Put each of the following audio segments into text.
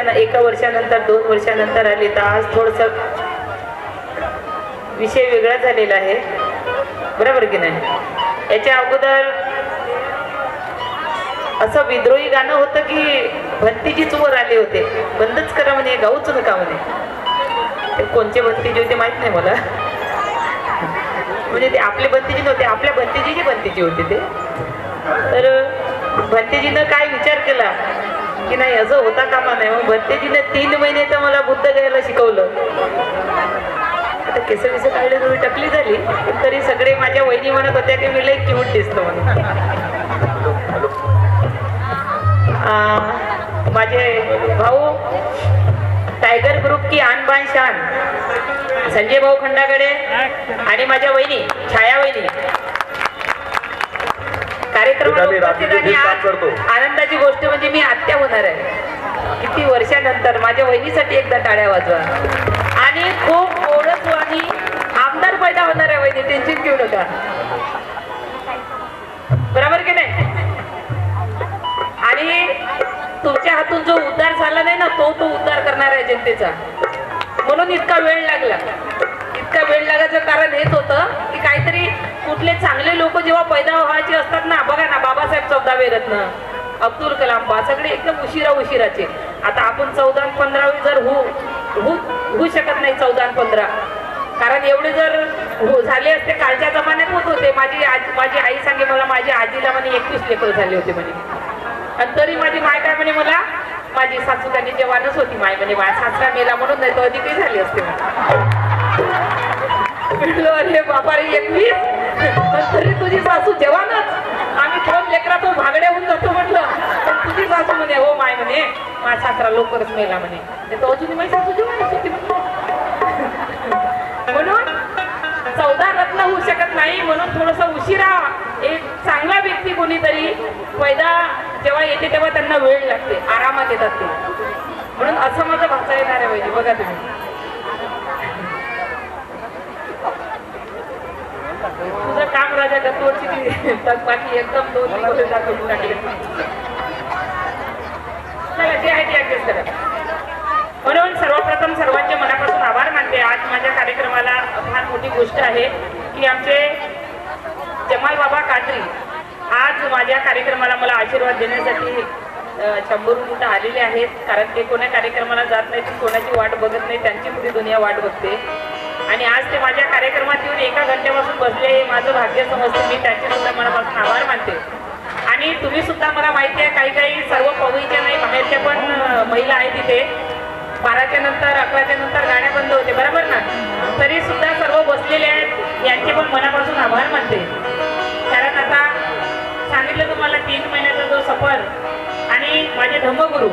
वर्षान एका वर्षानंतर दोन वर्षानंतर आले तर आज थोडस विषय वेगळा झालेला आहे. बरोबर की नाही? याच्या अगोदर असं विद्रोही गाणं होतं की भंतीची चोर आले होते. बंदच करा म्हणे गाऊच नका म्हणे. ते कोणचे भंतीजी होते माहीत नाही मला. म्हणजे ते आपले भंतीजी नव्हते आपल्या भंतीजीची भंतीजी होते ते. तर भंतीजीनं काय विचार केला? की नाही असं होता कामा नाही. मग भंतेजीनं तीन महिने तर मला बुद्ध घ्यायला शिकवलं. आता केस विस काढले थोडी टकली झाली तरी सगळे माझ्या वहिनी म्हणत होत्या की मी लई क्यूट दिसतो म्हणून. माझे भाऊ टायगर ग्रुप की आन बान शान संजय भाऊ खंडाकडे आणि माझ्या वहिनी छाया वहिनी. कार्यक्रमाला उपस्थित आणि आज. आनंदाची गोष्ट म्हणजे मी आत्या होणार आहे. किती वर्षानंतर माझ्या वहिनीसाठी एकदा टाळ्या वाजवा. आणि खूप ओळख आणि आमदार पैदा होणार आहे वहिनी टेन्शन घेऊ नका. बरोबर की नाही? आणि तुमच्या हातून जो उद्धार झाला नाही ना तो तो उद्धार करणार आहे जनतेचा. म्हणून इतका वेळ लागला. इतका वेळ लागायचं कारण हेच होतं की काहीतरी कुठले चांगले लोक जेव्हा पैदा व्हायचे असतात ना बघा ना बाबासाहेब चौदावे रत्न अब्दुल कलाम बा सगळे एकदम उशिरा उशिराचे. आता आपण चौदा पंधरावी जर होऊ होऊ होऊ शकत नाही चौदा पंधरा कारण एवढे जर हो- झाले असते कालच्या जमान्यात होत होते. माझी आज माझी आई सांगे मला माझ्या आजीला म्हणे एकवीस लेकर झाले होते म्हणे. आणि तरी माझी माय काय म्हणे मला माझी सासू त्यांनी जेव्हानच होती माय म्हणे माझ्या सासरा मेला म्हणून नाही तो अधिकही झाली असते म्हणे. म्हटलं अरे बापा रे एकवीस? पण तरी तुझी सासू जेवणच आम्ही दोन लेकरातून भागड्या होऊन जातो म्हटलं. पण तुझी सासू म्हणे हो माय म्हणे माझ्या सासरा लवकरच मेला म्हणे. तो अजून माझी सासू जेवणच होती म्हणून. चौदा रत्न होऊ शकत नाही म्हणून थोडस उशिरा एक चांगला व्यक्ती कोणीतरी पैदा जेव्हा येते तेव्हा त्यांना वेळ लागते आरामात येतात ते. म्हणून असं माझं भाषा येणार आहे बघा तुम्ही. तुझं काम राजा गतवरची बाकी एकदम दोन दिवस टाकले. चला जे आहे ते ऍडजस्ट करा म्हणून सर्वप्रथम सर्वांचे मनापासून आभार मानते. आज माझ्या कार्यक्रमाला फार मोठी गोष्ट आहे की आमचे जमाल बाबा काटरी आज माझ्या कार्यक्रमाला मला आशीर्वाद देण्यासाठी शंभरून कुठं आलेले आहेत. कारण ते कोण्या कार्यक्रमाला जात नाही कोणाची वाट बघत नाही त्यांची पुरी दुनिया वाट बघते. आणि आज ते माझ्या कार्यक्रमात येऊन एका घंट्यापासून बसले हे माझं भाग्य समजते. मी त्यांचे सुद्धा मनापासून आभार मानते. आणि तुम्ही सुद्धा मला माहिती आहे काही काही सर्व पवईच्या नाही बाहेरच्या पण महिला आहेत तिथे बाराच्या नंतर अकराच्या नंतर गाण्या बंद होते बरोबर ना? तरी सुद्धा सर्व बसलेले आहेत यांचे पण मनापासून आभार मानते. कारण आता सांगितलं तुम्हाला तीन महिन्याचा जो सफर आणि माझे धम्मगुरू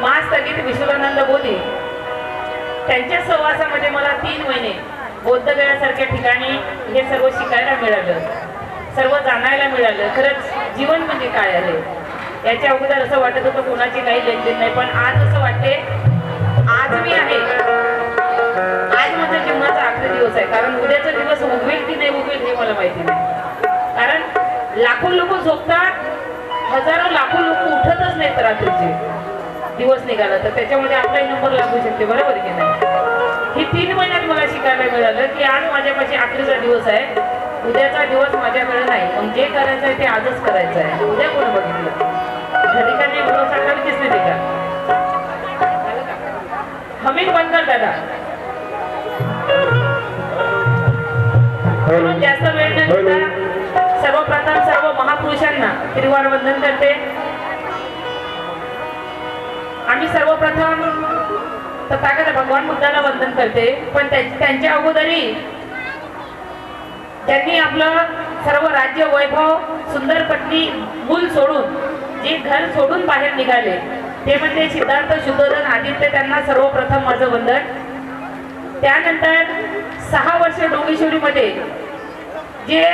महास्थगित विश्वानंद बोधी त्यांच्या सहवासामध्ये मला तीन महिने बौद्धगयासारख्या ठिकाणी हे सर्व शिकायला मिळालं. सर्व जाणायला मिळालं. खरंच जीवन म्हणजे काय आहे? याच्या अगोदर असं वाटत होतं कोणाची काही लेनदेन नाही पण आज असं वाटते आज मी आहे. आज माझा जीवनाचा आखरी दिवस आहे. कारण उद्याचा दिवस उगवेल की नाही उगवेल हे मला माहिती नाही. कारण लाखो लोक झोपतात हजारो लाखो लोक उठतच नाहीत रात्रीचे. दिवस निघाला तर त्याच्यामध्ये आपलाही नंबर लागू शकते बरोबर की नाही? ही तीन महिन्यात मला शिकायला मिळालं की आज माझ्यापाशी आखरीचा दिवस आहे उद्याचा दिवस माझ्याकडे नाही. मग जे करायचं आहे ते आजच करायचं आहे. उद्या कोण बघितलं? घरी का नाही भरोसा करतेच नाही ते का? हमीद बंद कर दादा म्हणून जास्त वेळ न सर्वप्रथम सर्व महापुरुषांना त्रिवार वंदन करते. आम्ही सर्वप्रथम तथागत भगवान बुद्धाला वंदन करते. पण त्यांच्या अगोदरी त्यांनी आपलं सर्व राज्य वैभव सुंदर पत्नी मूल सोडून जे घर सोडून बाहेर निघाले ते म्हणजे सिद्धार्थ शुद्धोधन आदित्य त्यांना सर्वप्रथम माझं वंदन. त्यानंतर सहा वर्ष डोंगेश्वरीमध्ये जे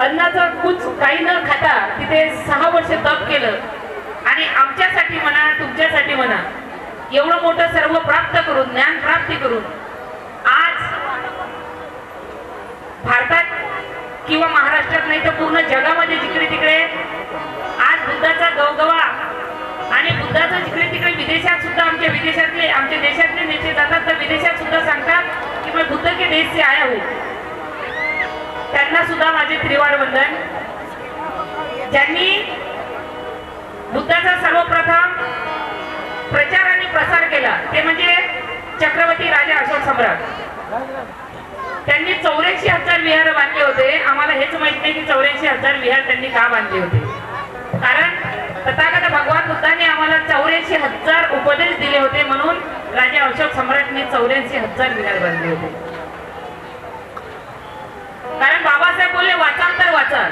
अन्नाचा कुच काही न खाता तिथे सहा वर्ष तप केलं आणि आमच्यासाठी म्हणा तुमच्यासाठी म्हणा एवढं मोठं सर्व प्राप्त करून ज्ञान प्राप्ती करून आज भारतात किंवा महाराष्ट्रात नाही तर पूर्ण जगामध्ये जिकडे तिकडे आज बुद्धाचा गवगवा आणि बुद्धाचा जिकडे तिकडे विदेशात सुद्धा आमच्या विदेशातले आमच्या देशातले नेते जातात तर विदेशात सुद्धा सांगतात की मी बुद्ध के देश से आया हो. त्यांना सुद्धा माझे त्रिवार वंदन. ज्यांनी बुद्धाचा सर्वप्रथम प्रचार प्रसार केला. ते म्हणजे चक्रवर्ती राजा अशोक सम्राट. त्यांनी चौऱ्याऐंशी हजार विहार बांधले होते. आम्हाला हेच माहीत नाही की चौऱ्याऐंशी हजार विहार त्यांनी का बांधले होते. कारण तथागत भगवान बुद्धाने आम्हाला चौऱ्याऐंशी हजार उपदेश दिले होते म्हणून राजा अशोक सम्राटने चौऱ्याऐंशी हजार विहार बांधले होते. कारण बाबासाहेब बोलले वाचाल तर वाचा.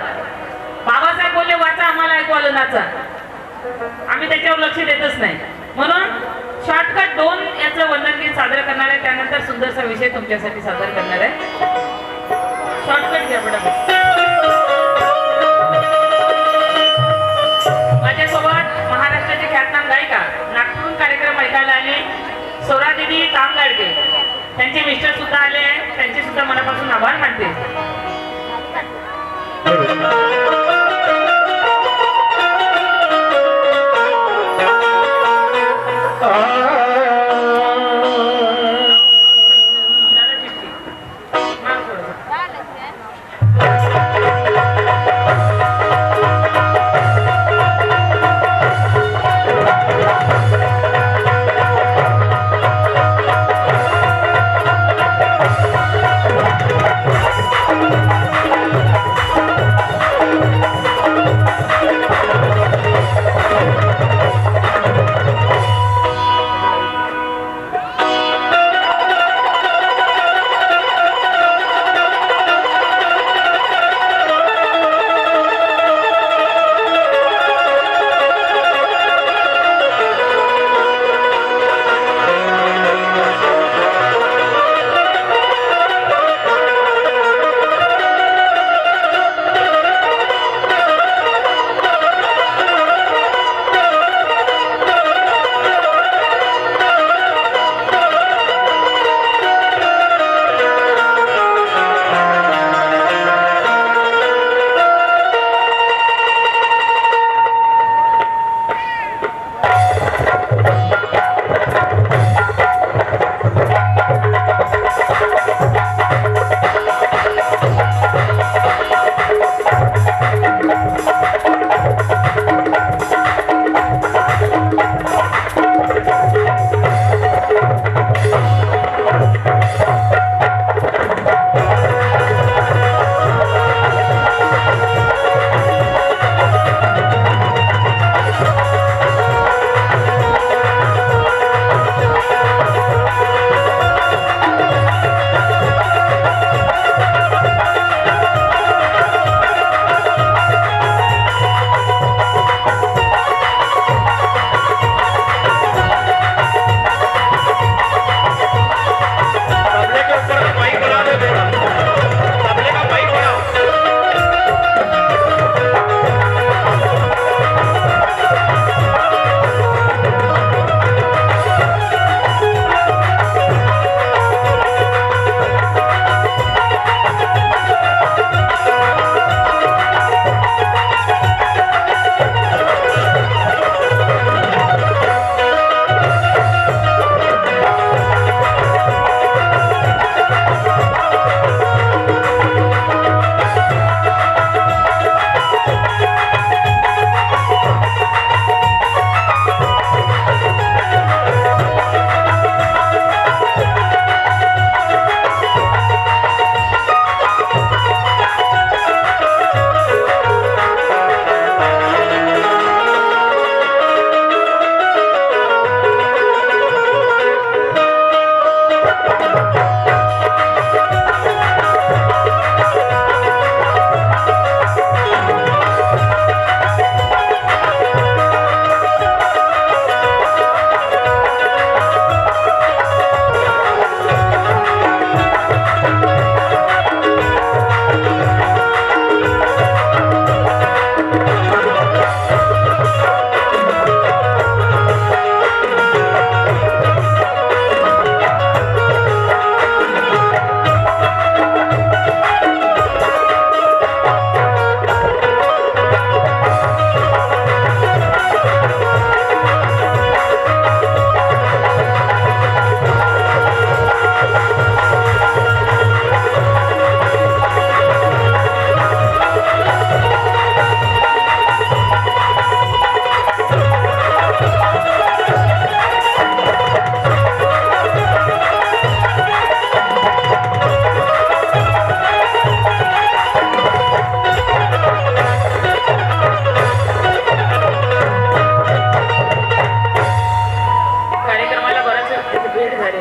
बाबासाहेब बोलले वाचा आम्हाला ऐकू आलं नाचा. आम्ही त्याच्यावर लक्ष देतच नाही. म्हणून शॉर्टकट दोन याचं वर्णन मी सादर करणार आहे. त्यानंतर सुंदरसा विषय तुमच्यासाठी सादर करणार आहे. शॉर्टकट घ्या मॅडम. माझ्यासोबत महाराष्ट्राचे ख्यातनाम गायिका नागपूरून कार्यक्रम ऐकायला आले. सोरादेवी तामगाडगे. त्यांचे मिस्टर सुद्धा आले. त्यांचे सुद्धा मनापासून आभार मानते.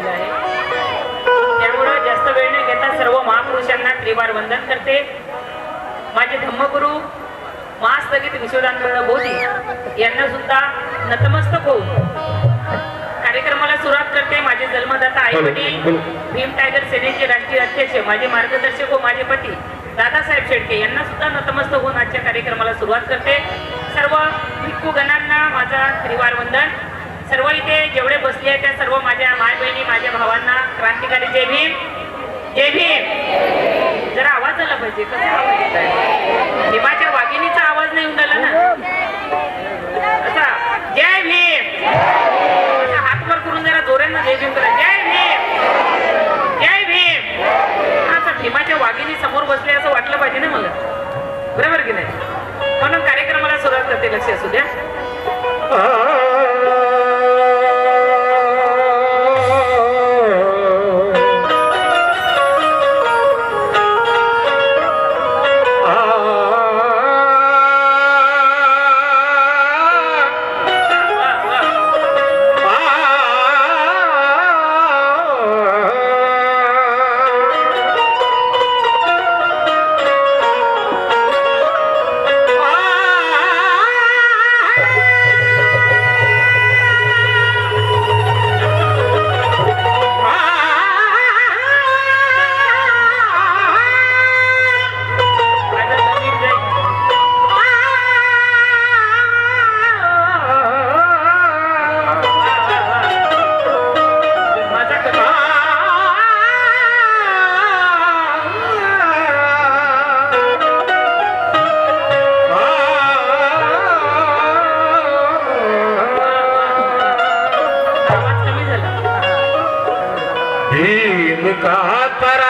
झालेला आहे. त्यामुळं जास्त वेळ न घेता सर्व महापुरुषांना त्रिवार वंदन करते. माझे धम्मगुरु महास्थगित विश्वदानंद बोधी यांना सुद्धा नतमस्तक होऊन कार्यक्रमाला सुरुवात करते. माझे जन्मदाता आई वडील भीम टायगर सेनेचे राष्ट्रीय अध्यक्ष माझे मार्गदर्शक व माझे पती दादासाहेब शेडके यांना सुद्धा नतमस्तक होऊन आजच्या कार्यक्रमाला सुरुवात करते. सर्व भिक्खू गणांना माझा त्रिवार वंदन. सर्व इथे जेवढे बसले आहेत त्या सर्व माझ्या माय बहिणी माझ्या भावांना क्रांतिकारी जय भीम जय भीम. जरा आवाज आला पाहिजे कसा आवाज येत आहे? भीमाच्या वाघिणीचा आवाज नाही येऊन राहिला ना? असा जय भीम. असा हात वर करून जरा जोऱ्यांना जय भीम करा. जय भीम. जय भीम. असं भीमाच्या वाघिणी समोर बसले असं वाटलं पाहिजे ना मला? बरोबर की नाही? म्हणून कार्यक्रमाला सुरुवात करते लक्ष असू द्या. भीम का पर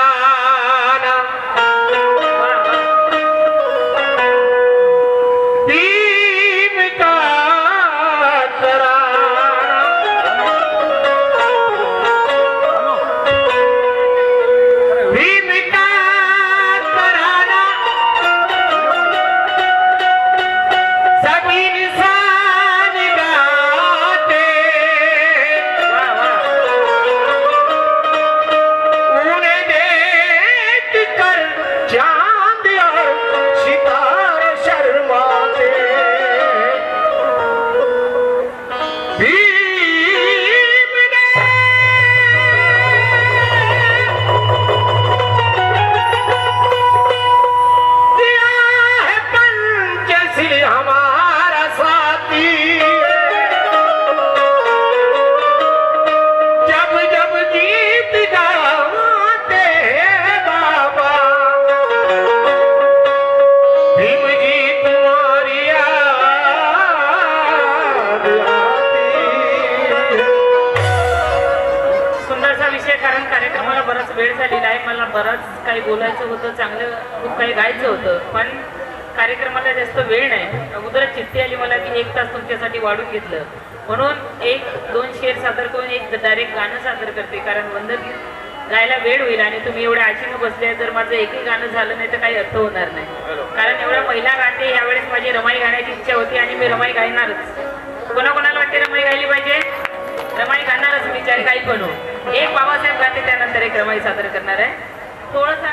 वेळ झालेला आहे. मला बरंच काही बोलायचं होतं चांगलं खूप काही गायचं होतं. पण कार्यक्रमाला जास्त वेळ नाही. अगोदर चिठ्ठी आली मला की एक तास तुमच्यासाठी वाढून घेतलं. म्हणून एक दोन शेर सादर करून एक डायरेक्ट गाणं सादर करते. कारण वंदगीत गायला वेळ होईल आणि तुम्ही एवढ्या आशेनं बसले जर माझं एकही गाणं झालं नाही तर काही अर्थ होणार नाही. कारण एवढ्या महिला गाते यावेळेस माझी रमाई गाण्याची इच्छा होती आणि मी रमाई गायणारच. कोणाकोणाला वाटते रमाई गायली पाहिजे? रमाई गाणारच मी चाहे काही पण हो. एक बाबासाहेब गाते त्यानंतर एक रमाई सादर करणार आहे. थोडासा